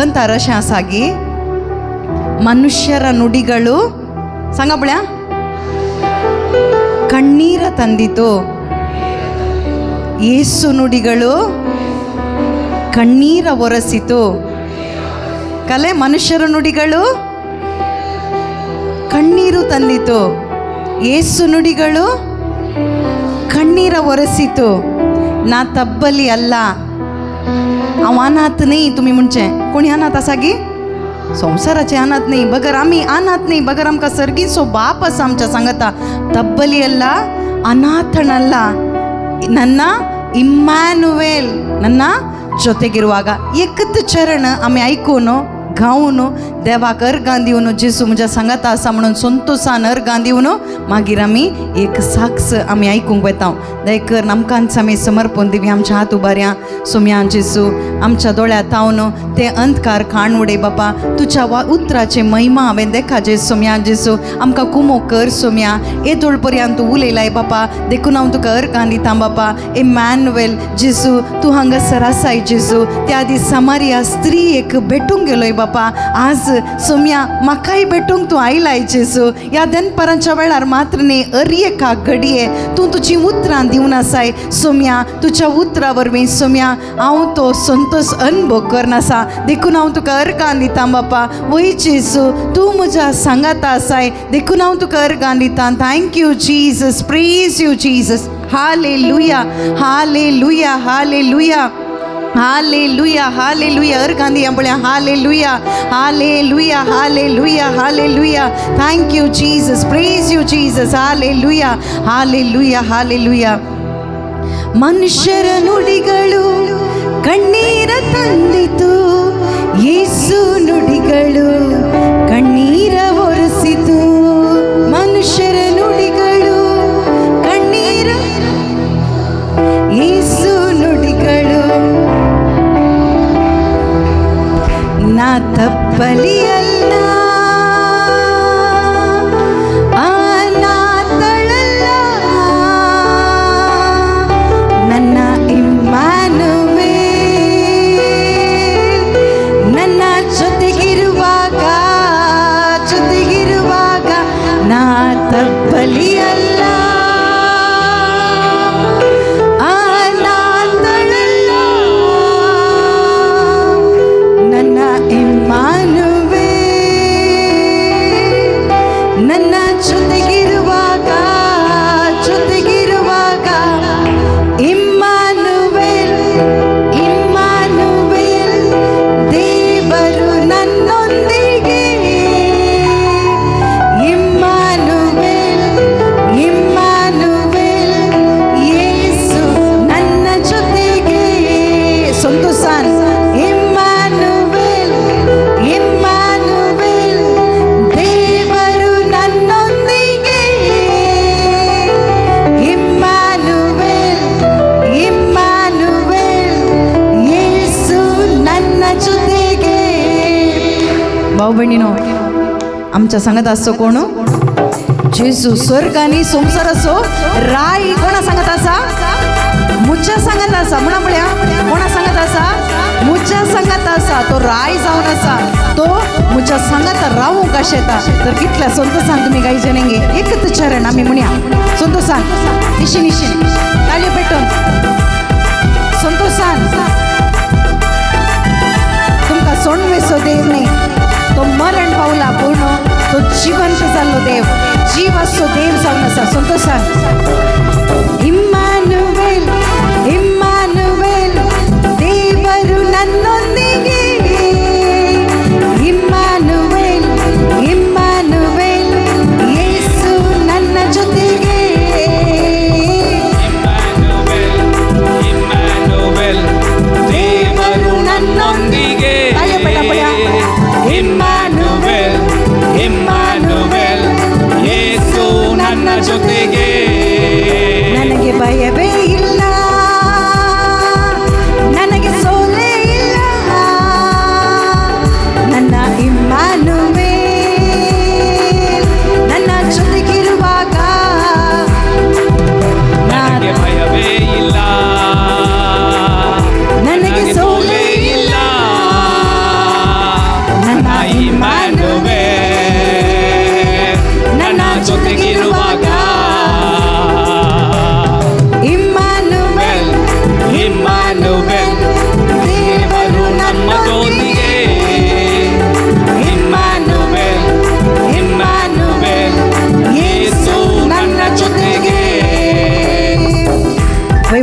ಕಂತಾರ ಶಾಸಾಗಿ, ಮನುಷ್ಯರ ನುಡಿಗಳು ಸಂಗಬಳ ಕಣ್ಣೀರ ತಂದಿತು. ಏಸು ನುಡಿಗಳು ಕಣ್ಣೀರ ಒರೆಸಿತು. ಕಲೆ ಮನುಷ್ಯರ ನುಡಿಗಳು ಕಣ್ಣೀರು ತಂದಿತು. ಏಸು ನುಡಿಗಳು ಕಣ್ಣೀರ ಒರೆಸಿತು. ನಾ ತಬ್ಬಲಿ ಅಲ್ಲ. अव अनाथ नाही तुम्ही म्हणचे कोणी अनाथ असा गी संसाराचे अनाथ नाही बगर आम्ही अनाथ नाही बगर आमका सर्गी सो बाप असा आमच्या सांगता तब्बली ಅಲ್ಲ ಅನಾಥನಲ್ಲ ನನ್ನ ಇಮ್ಯಾನುವೇಲ್ ನನ್ನ ಜೊತೆಗಿರುವಾಗ एकच चरण आम्ही ऐकून गाऊन देवाक अर्घ दिवन जेसू म्हज्या सांगाता आसा म्हणून संतोषान अर्घ दिवन मागीर आमी एक साक्ष आमी आयकूंक वेता दयकर आमकांच आमी समर्पण दिवी आमच्या हात उबाऱ्या सुम्या जेसू आमच्या दोळ्या तावन ते अंधकार खाण उडय बापा. तुझ्या वा उतराचे महिमा हांवें देखा जे सोम्या जेसू. आमकां कुमो कर सोम्या. येदोळ पर्यंत तूं उलयलाय बापा. देखून हांव तुका अर्घां दिता बापा. ए मॅनुवेल जेसू तूं हांगासर आसाय जेसू. त्या दीस समारिया स्त्री एक भेटूंक गेलोय बापा आज सोम्या म्हाकाय भेटूंक तूं आयलाय जेजू ह्या दनपरांच्या वेळार मात्र न्ही अर्येका घडये. तूं तुजी उतरां दिवन आसाय. सोम्या तुज्या उतरा वरवीं सोम्या हांव तो संतोष अनुभव करनासा देखून हांव तुका अर्गान दिता बापा वय जेजू तूं म्हज्या सांगाता आसाय. देखून हांव तुका अर्गान दिता. Thank you Jesus praise you Jesus hallelujah hallelujah लुया हाले लुया ಹಾಲೆ ಲುಯ್ಯ ಹಾಲೆ ಲುಯ್ಯ ಅರ್ ಗಾಂಧಿ ಅಂಬಳೆ ಹಾಲೆ ಲುಯ್ಯ ಹಾಲೆ ಲುಯ್ಯ hallelujah hallelujah thank you Jesus praise you Jesus hallelujah hallelujah ಲುಯ್ಯ ಹಾಲೆ ಲುಯ್ಯ ಮನುಷ್ಯರ ನುಡಿಗಳು ಕಣ್ಣೀರ ತಂದಿತು. ಯೇಸು ನುಡಿಗಳು ಕಣ್ಣೀರವ தப்பலிய आमच्या सांगत असतो कोण? जेसू स्वर्ग आणि संसार असो. राय कोणा सांगत असा? मुच्या सांगत असा. म्हणा म्हणल्या कोणा सांगत असा? मुच्या सांगत असा. तो राय जाऊन असा. तो मुच्या सांगत राहू कशेता तर कितल्या सांग तुम्ही काही जणेंगे. एकच चरण आम्ही म्हणया. संतोषान निशी निशी ताली पेटून सांग. तुमका सोडवेसो देव नाही. तो मरण पावला पूर्ण. तो जिवंत झालो देव. जीव असतो देव जाऊन असा संतोष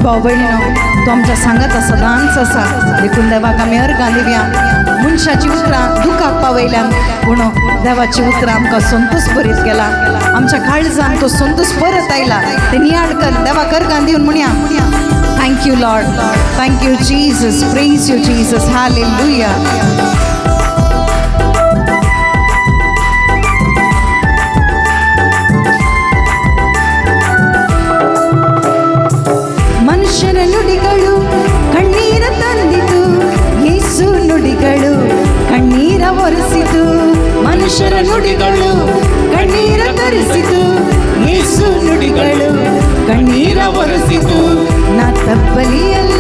भाऊ बहिणीनो तो आमच्या सांगत असा सदांच असा. देखून देवाक आमी अर्गां दिवया मनशाची उतरां दुखाक पावयल्यान पूण देवाची उतरां आमकां संतोष भरीत केला आमच्या काळजान तो संतोष परत आयला. ते नियाड कर देवाक अर्गां दिवन म्हणया thank you lord thank you Jesus praise you Jesus hallelujah ಮನುಷ್ಯನ ನುಡಿಗಳು, ಕಣ್ಣೀರ ತಂದಿತು. ಯೇಸು ನುಡಿಗಳು, ಕಣ್ಣೀರ ಒರೆಸಿತು. ಮನುಷ್ಯರ ನುಡಿಗಳು, ಕಣ್ಣೀರ ತರಿಸಿತು. ಯೇಸು ನುಡಿಗಳು, ಕಣ್ಣೀರ ಒರೆಸಿತು. ನಾ ತಪ್ಪಲಿಯಲ್ಲ.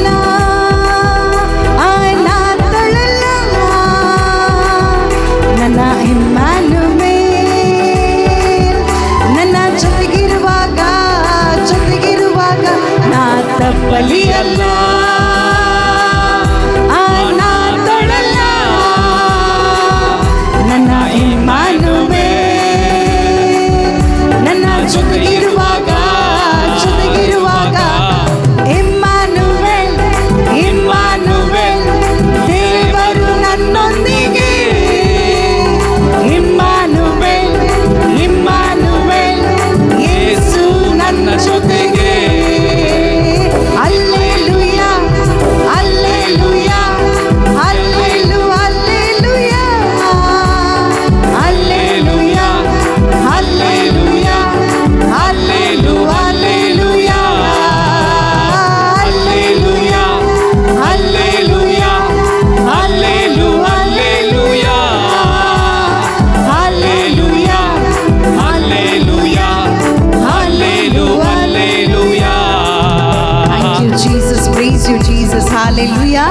you, Jesus. Praise you, Jesus. Hallelujah.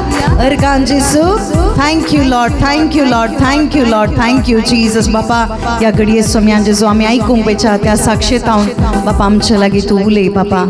Organ जेसू thank you Lord thank you Lord thank you Lord thank you Jesus बापा या घडये सोम्यान जेजो आम्ही ऐकूंक पयच्या त्या साक्षेत हांव बापा आमच्या लागीं तूं उलय बापा